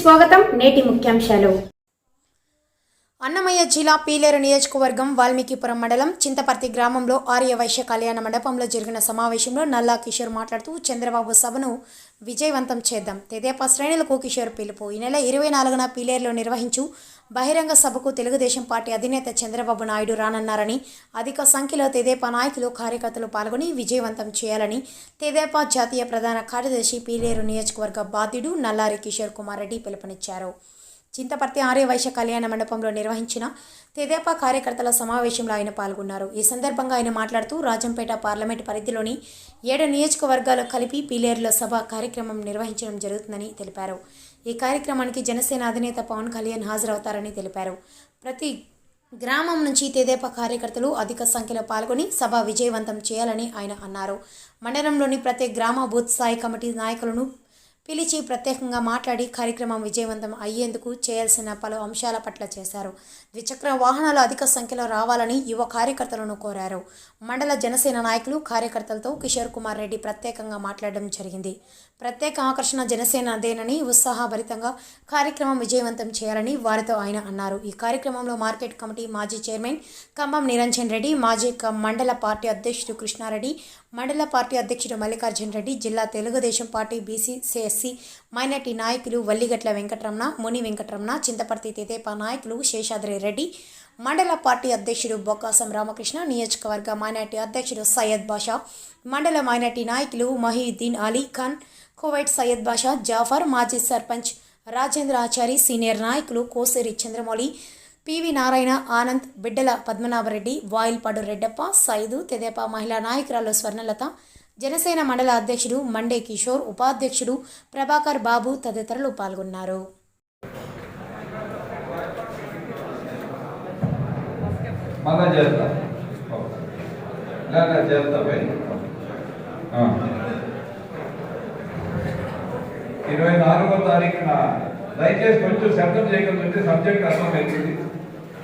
స్వాగతం నేటి ముఖ్యాంశాలు. అన్నమయ్య జిల్లా పీలేరు నియోజకవర్గం వాల్మీకిపురం మండలం చింతపర్తి గ్రామంలో ఆర్య వైశ్య కళ్యాణ మండపంలో జరిగిన సమావేశంలో నల్లా కిషోర్ మాట్లాడుతూ చంద్రబాబు సభను విజయవంతం చేద్దాం. తెదేపా శ్రేణులకు కిషోర్ పిలుపు. ఈ నెల ఇరవై నాలుగున పీలేరులో నిర్వహించు బహిరంగ సభకు తెలుగుదేశం పార్టీ అధినేత చంద్రబాబు నాయుడు రానన్నారని అధిక సంఖ్యలో తెదేపా నాయకులు కార్యకర్తలు పాల్గొని విజయవంతం చేయాలని తెదేపా జాతీయ ప్రధాన కార్యదర్శి పీలేరు నియోజకవర్గ బాధ్యుడు నల్లారి కిషోర్ కుమార్ రెడ్డి పిలుపునిచ్చారు. చింతపర్తి ఆర్య వైశ్య కళ్యాణ మండపంలో నిర్వహించిన తెదేపా కార్యకర్తల సమావేశంలో ఆయన పాల్గొన్నారు. ఈ సందర్భంగా ఆయన మాట్లాడుతూ రాజంపేట పార్లమెంటు పరిధిలోని ఏడు నియోజకవర్గాలు కలిపి పీలేరులో సభ కార్యక్రమం నిర్వహించడం జరుగుతుందని తెలిపారు. ఈ కార్యక్రమానికి జనసేన అధినేత పవన్ కళ్యాణ్ హాజరవుతారని తెలిపారు. ప్రతి గ్రామం నుంచి తెదేపా కార్యకర్తలు అధిక సంఖ్యలో పాల్గొని సభ విజయవంతం చేయాలని ఆయన అన్నారు. మండలంలోని ప్రతి గ్రామ బూత్ స్థాయి కమిటీ నాయకులను పిలిచి ప్రత్యేకంగా మాట్లాడి కార్యక్రమం విజయవంతం అయ్యేందుకు చేయాల్సిన పలు అంశాల పట్ల చేశారు. ద్విచక్ర వాహనాలు అధిక సంఖ్యలో రావాలని యువ కార్యకర్తలను కోరారు. మండల జనసేన నాయకులు కార్యకర్తలతో కిషోర్ కుమార్ రెడ్డి ప్రత్యేకంగా మాట్లాడడం జరిగింది. ప్రత్యేక ఆకర్షణ జనసేనదేనని ఉత్సాహభరితంగా కార్యక్రమం విజయవంతం చేయాలని వారితో ఆయన అన్నారు. ఈ కార్యక్రమంలో మార్కెట్ కమిటీ మాజీ చైర్మన్ ఖమ్మం నిరంజన్ రెడ్డి మాజీ క- మండల పార్టీ అధ్యక్షుడు కృష్ణారెడ్డి మండల పార్టీ అధ్యక్షుడు మల్లికార్జున్ రెడ్డి జిల్లా Telugu Desam party BC CSC minority నాయకులు వల్లిగట్ల వెంకటరమణ ముని వెంకటరమణ చింతపర్తి తెదేపా నాయకులు శేషాద్రి రెడ్డి మండల పార్టీ అధ్యక్షుడు బొక్కాసం రామకృష్ణ నియోజకవర్గ మైనార్టీ అధ్యక్షుడు సయ్యద్ బాషా మండల మైనార్టీ నాయకులు మహీద్దీన్ అలీ ఖాన్ కువైట్ సయ్యద్ బాషా జాఫర్ మాజీ సర్పంచ్ రాజేంద్ర ఆచారి సీనియర్ నాయకులు కోసేరి చంద్రమౌళి పివి నారాయణ ఆనంద్ బిడ్డల పద్మనాభరెడ్డి వాయిల్పాడు రెడ్డప్ప సైదు తెదేపా మహిళా నాయకురాలు స్వర్ణలత జనసేన మండల అధ్యక్షుడు మండే కిషోర్ ఉపాధ్యక్షుడు ప్రభాకర్ బాబు తదితరులు పాల్గొన్నారు. ఇరవై నాలుగో తారీఖున దయచేసి కొంచెం శబ్దం చేయగలిగితే సబ్జెక్ట్ అర్థం అర్థమవుతుంది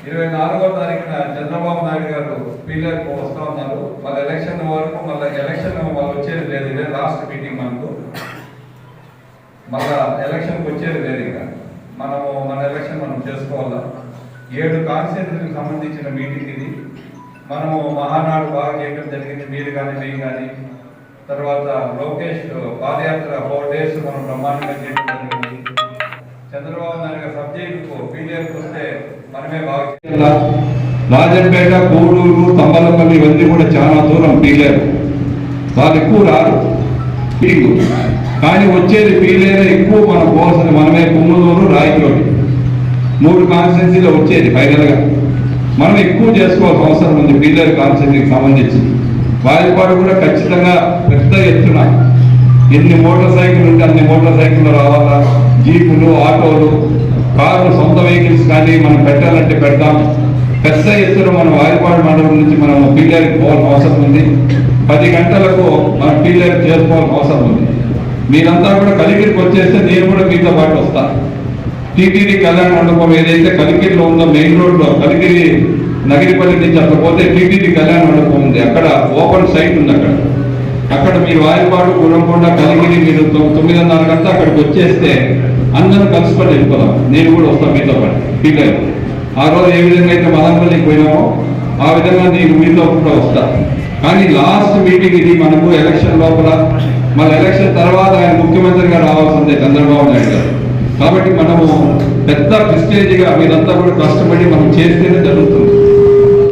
ఇరవై నాలుగో తారీఖున చంద్రబాబు నాయుడు గారు పీలర్కు వస్తూ ఉన్నారు. వాళ్ళ ఎలక్షన్ వరకు మళ్ళీ ఎలక్షన్ వాళ్ళు వచ్చేది లేదు. ఇదే లాస్ట్ మీటింగ్ మనకు. మళ్ళా ఎలక్షన్కి వచ్చేది లేదు ఇక. మనము మన ఎలక్షన్ మనం చేసుకోవాలా? ఏడు కాన్స్టిట్యూన్సీకి సంబంధించిన మీటింగ్ ఇది. మనము మహానాడు బాగా చేయడం జరిగింది. మీరు కానీ మేము కానీ. తర్వాత లోకేష్ పాదయాత్ర ఫోర్ డేస్ మనం బ్రహ్మాండంగా చేయడం జరిగింది. చంద్రబాబు నాయుడు సబ్జెక్టుకు వస్తే మనమే బాగా రాజంపేట కోడూరు తంబలపల్లి ఇవన్నీ కూడా చాలా దూరం పీలేరు. వాళ్ళు ఎక్కువ రారు. పీకు. కానీ వచ్చేది పీలేరు ఎక్కువ మనం పోవాల్సింది మనమే. కుమ్మలూరు రాయచోటి. మూడు కాన్స్టిట్యున్సీలో వచ్చేది ఫైనల్గా మనం ఎక్కువ చేసుకోవాల్సిన అవసరం ఉంది పీలేరు కాన్స్టిట్యున్సీకి సంబంధించి. వారిపాడు కూడా ఖచ్చితంగా పెద్ద ఎత్తున ఎన్ని మోటార్ సైకిల్ ఉంటే అన్ని మోటార్ సైకిళ్ళు రావాలా? జీపులు ఆటోలు కార్లు సొంత వెహికల్స్ కానీ మనం పెట్టాలంటే పెడతాం. పెద్ద ఎత్తున మనం వారిపాడు మండలం నుంచి మనం పీలేరుకి పోవాల్సిన అవసరం ఉంది. పది గంటలకు మనం పీలేరు చేసుకోవాల్సిన అవసరం ఉంది. మీరంతా కూడా కలికిరికి వచ్చేస్తే నేను కూడా మీతో పాటు వస్తాను టీటీడీ కళ్యాణ మండపం ఏదైతే కలికిరిలో ఉందో మెయిన్ రోడ్లో కలికిరి నగిరిపల్లి నుంచి అక్కడ పోతే టీటీడీ కళ్యాణ మండపం ఉంది. అక్కడ ఓపెన్ సైట్ ఉంది అక్కడ. అక్కడ మీరు వారిపాడు గురంకొండ కలిగిరి మీరు తొమ్మిది తొమ్మిదిన్నర గంట అక్కడికి వచ్చేస్తే అందరూ కలిసిపడి వెళ్ళిపోదాం. నేను కూడా వస్తాను మీతో పాటు. పీలేరు ఆ రోజు ఏ విధంగా అయితే మదనపల్లికి పోయినామో ఆ విధంగా నేను మీతో కూడా వస్తా. కానీ లాస్ట్ మీటింగ్ ఇది మనకు ఎలక్షన్ లోపల. మన ఎలక్షన్ తర్వాత ఆయన ముఖ్యమంత్రిగా రావాల్సిందే చంద్రబాబు నాయుడు గారు. కాబట్టి మనము పెద్ద ప్రిస్టేజ్గా మీరంతా కూడా కష్టపడి మనం చేస్తేనే జరుగుతుంది.